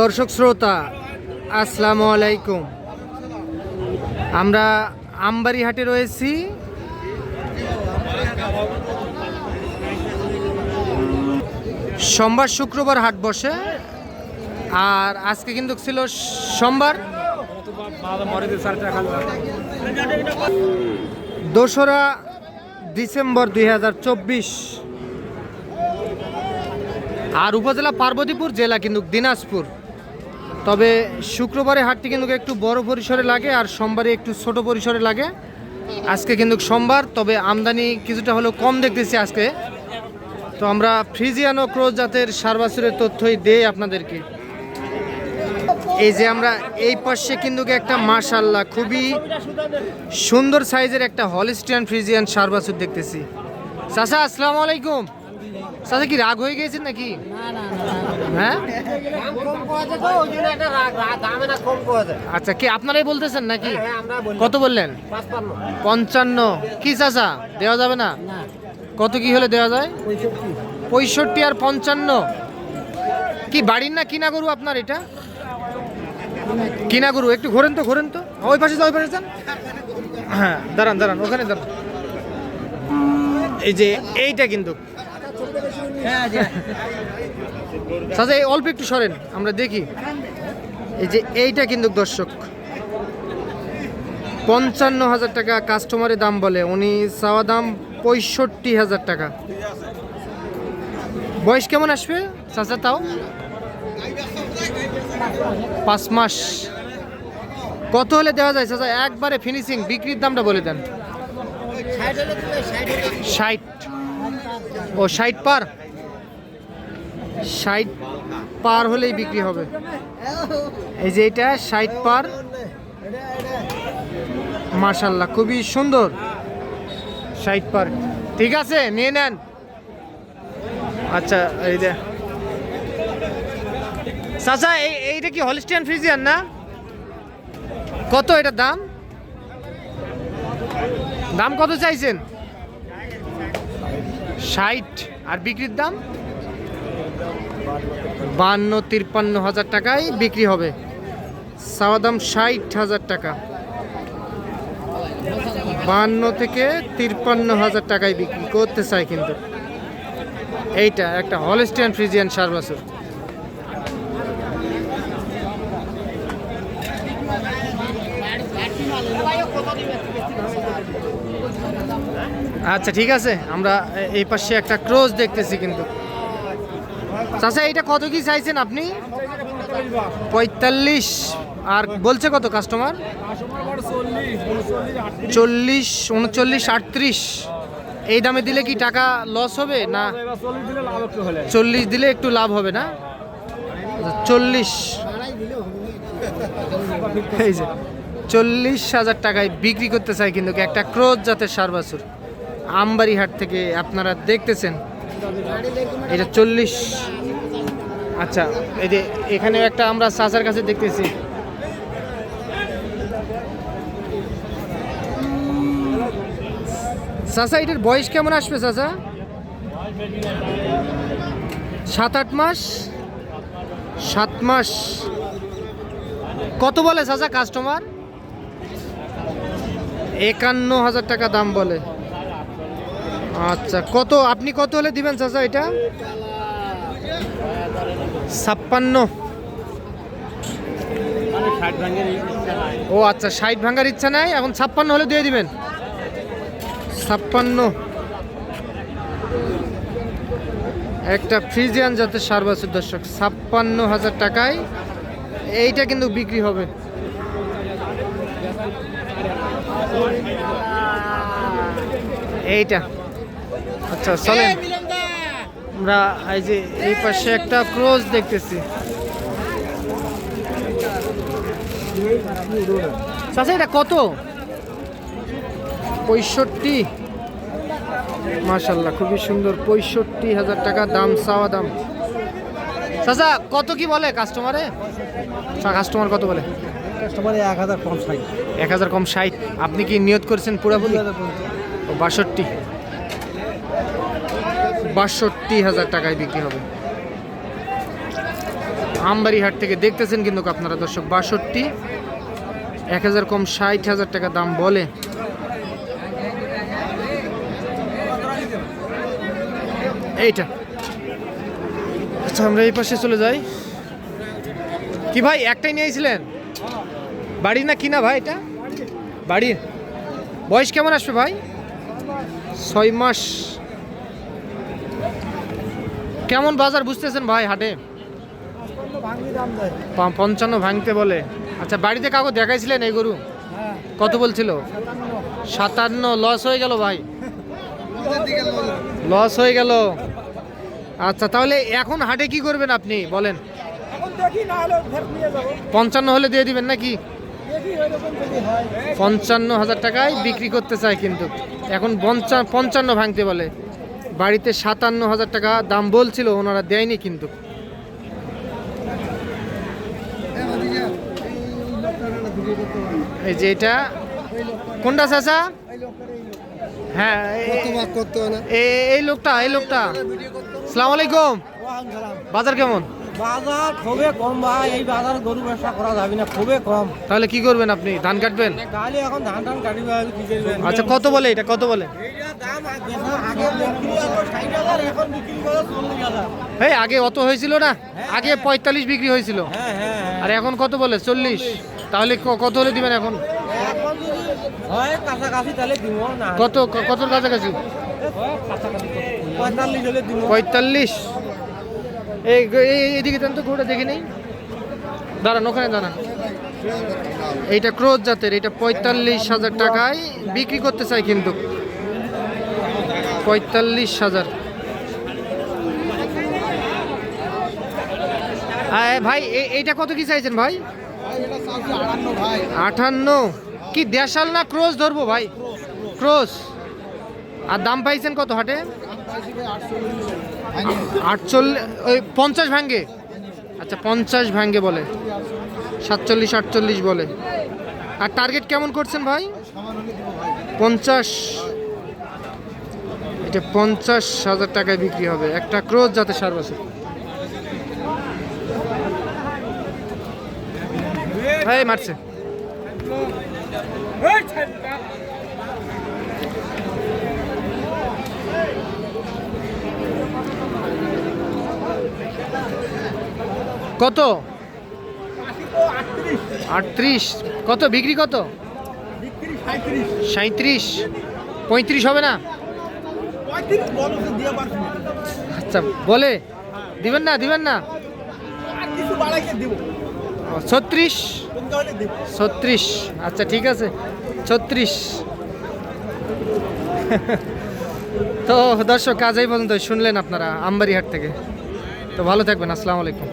দর্শক শ্রোতা, আসসালামু আলাইকুম। আমরা আমবাড়ি হাটে রয়েছি। সোমবার শুক্রবার হাট বসে। আর আজকে কিন্তু ছিল সোমবার। দোসরা ডিসেম্বর দুই হাজার চব্বিশ। আর উপজেলা পার্বতীপুর, জেলা কিন্তু দিনাজপুর। তবে শুক্রবারে হাটটি কিন্তু একটু বড় পরিসরে লাগে আর সোমবারে একটু ছোট পরিসরে লাগে। আজকে কিন্তু সোমবার, তবে আমদানি কিছুটা হলেও কম দেখতেছি আজকে। তো আমরা ফ্রিজিয়ান ও ক্রোজ জাতের সারবাসুরের তথ্যই দেই আপনাদেরকে। এই যে আমরা এই পাশে কিন্তু একটা মাশাল্লাহ খুবই সুন্দর সাইজের একটা হলিস্টিয়ান ফ্রিজিয়ান সারবাসুর দেখতেছি। চাচা, আসসালামু আলাইকুম। চাচা কি রাগ হয়ে গিয়েছেন নাকি? হ্যাঁ? আচ্ছা কি আপনারাই বলতেছেন নাকি? কত বললেন? পঞ্চান্ন। কি চাচা, দেওয়া যাবে না? কত কি হলে দেওয়া যায়? পঁয়ষট্টি আর পঞ্চান্ন। কি বাড়ির না কিনা গরু আপনার এটা? কিনা গরু একটু ঘোরেন তো ঘোরেন তো। ওই পাশে ওই পাশে যান। হ্যাঁ দাঁড়ান দাঁড়ান, ওখানে দাঁড়ান। এই যে, এইটা কিন্তু এই অল্প একটু সরেন, আমরা দেখি। এই যে এইটা কিন্তু দর্শক। পঞ্চান্ন হাজার টাকা কাস্টমারের দাম বলে। উনি চাওয়া দাম পঁয়ষট্টি হাজার টাকা। বয়স কেমন আসবে? চাচা, তাও? পাঁচ মাস। কত হলে দেওয়া যায় চাচা? একবারে ফিনিশিং বিক্রির দামটা বলে দেন। ষাট। ও, ষাট পার? ষাট পার হলেই বিক্রি হবে। এই যে এটা, ষাট পার। মার্শাল্লাহ খুবই সুন্দর। ষাট পার। ঠিক আছে, নিয়ে নেন। আচ্ছা এই যে। চাচা, এই, এইটা কি হলিস্টিয়ান ফ্রিজিয়ান না? কত এটা দাম? দাম কত চাইছেন? ষাট। আর বিক্রির দাম? বান্ন তিপ্পান্ন হাজার টাকায় বিক্রি হবে। চাওয়া দাম ষাট হাজার টাকা। বান্ন থেকে তিপ্পান্ন হাজার টাকায় বিক্রি করতে চাই কিন্তু। এইটা একটা হলিস্টিয়ান ফ্রিজিয়ান সারবাসুর আচ্ছা ঠিক আছে। আমরা এই পাশে একটা ক্রোজ দেখতেছি কিন্তু। চাচা এটা কত কি চাইছেন আপনি? পঁয়তাল্লিশ। আর বলছে কত কাস্টমার চল্লিশ, উনচল্লিশ, আটত্রিশ। এই দামে দিলে কি টাকা লস হবে না? চল্লিশ দিলে একটু লাভ হবে না? চল্লিশ। চল্লিশ হাজার টাকায় বিক্রি করতে চাই কিন্তু একটা ক্রোজ জাতের সারবাসুর। আমবাড়ি হাট থেকে আপনারা দেখতেছেন। এটা চল্লিশ। আচ্ছা এই যে এখানে একটা আমরা চাচার কাছে দেখতেছি। চাচা, এটার বয়স কেমন আসবে চাচা? সাত আট মাস? সাত মাস। কত বলে চাচা কাস্টমার? একান্ন হাজার টাকা দাম বলে। আচ্ছা কত, আপনি কত হলে দিবেন চাচা এটা? ছাপ্পান্ন। ও আচ্ছা ষাট ভাঙার ইচ্ছা নাই, এখন ছাপ্পান্ন হলে দিয়ে দিবেন। ছাপ্পান্ন। একটা ফ্রিজিয়ান জাতের সারবাসের দর্শক, ছাপ্পান্ন হাজার টাকায়। এইটা কিন্তু বিক্রি হবে। এইটা। আচ্ছা চলেন। আমরা এই যে এই পাশে একটা ক্রোজ দেখতেছি। চাচা এটা কত? পঁয়ষট্টি। মাশাল্লাহ খুবই সুন্দর। পঁয়ষট্টি হাজার টাকা দাম চাওয়া দাম। চাচা কত কি বলে কাস্টমারে কাস্টমার কত বলে? কাস্টমারে এক হাজার কম ষাট। এক হাজার কম ষাট। আপনি কি নিয়ত করেছেন পুরাপুরি? ও বাষট্টি। বাষট্টি হাজার টাকায় বিক্রি হবে। আমবাড়ি হাট থেকে দেখতেছেন কিন্তু আপনারা দর্শক বাষট্টি। এক হাজার কম ষাট হাজার টাকা দাম বলে। এইটা। আচ্ছা আমরা এই পাশে চলে যাই। কি ভাই একটাই নিয়েছিলেন বাড়ি না কিনা ভাই এটা? বাড়ির। বয়স কেমন আসবে ভাই? ছয় মাস। কেমন বাজার বুঝতেছেন ভাই হাটে? পঞ্চান্ন ভাঙতে বলে। আচ্ছা বাড়িতে কাউকে দেখাইছিলেন এই গরু? কত বলছিল? সাতান্ন। লস হয়ে গেল ভাই। লস হয়ে গেল। আচ্ছা তাহলে এখন হাটে কি করবেন আপনি? বলেন। পঞ্চান্ন হলে দিয়ে দিবেন নাকি? পঞ্চান্ন হাজার টাকায় বিক্রি করতে চায় কিন্তু। এখন পঞ্চা- পঞ্চান্ন ভাঙতে বলে। বাড়িতে সাতান্ন হাজার টাকা দাম বলছিল ওনারা দেয়নি কিন্তু। এই যে এটা কোনটা চাচা? হ্যাঁ এই লোকটা এই লোকটা। সালাম আলাইকুম। বাজার কেমন? বাজার খুবই কম ভাই এই বাজার গরু ব্যবসা করা যাবে না খুবই কম। তাহলে কি করবেন আপনি? ধান কাটবেন? গালি এখন ধান টান কাটিবে কি করবেন আচ্ছা কত বলে এটা? কত বলে? আগে এই অত হয়েছিল না? আগে পঁয়তাল্লিশ বিক্রি হয়েছিল। হ্যাঁ হ্যাঁ আর এখন কত বলে? চল্লিশ। তাহলে কত হলে দিবেন এখন? হয় তাহলে কত কতর কাছাকাছি? পঁয়তাল্লিশ। এই এদিকে তো ঘুরে দেখে নেই। দাঁড়ান, ওখানে দাঁড়ান। এইটা ক্রোজ জাতের এটা পঁয়তাল্লিশ হাজার টাকায় বিক্রি করতে চাই কিন্তু। পঁয়তাল্লিশ হাজার। ভাই এইটা কত কি চাইছেন ভাই? আটান্ন। কি দেশাল না ক্রোজ ধরবো ভাই? ক্রোজ আর দাম পাইছেন কত হাটে? আটচল্লিশ ওই পঞ্চাশ ভাঙ্গে আচ্ছা পঞ্চাশ ভাঙ্গে বলে। সাতচল্লিশ আটচল্লিশ বলে। আর টার্গেট কেমন করছেন ভাই? পঞ্চাশ। এটা পঞ্চাশ হাজার টাকায় বিক্রি হবে। একটা ক্রোজ যাতে সার বছর এই মারছে কত? আটত্রিশ। কত? বিক্রি কত? সাঁত্রিশ পঁয়ত্রিশ হবে না? আচ্ছা বলে। দিবেন না দিবেন না। ছত্রিশ? ছত্রিশ। আচ্ছা ঠিক আছে। ছত্রিশ। তো দর্শক কাজ এই পর্যন্ত শুনলেন আপনারা, আমবাড়িহাট থেকে। তো ভালো থাকবেন। আসসালামু আলাইকুম।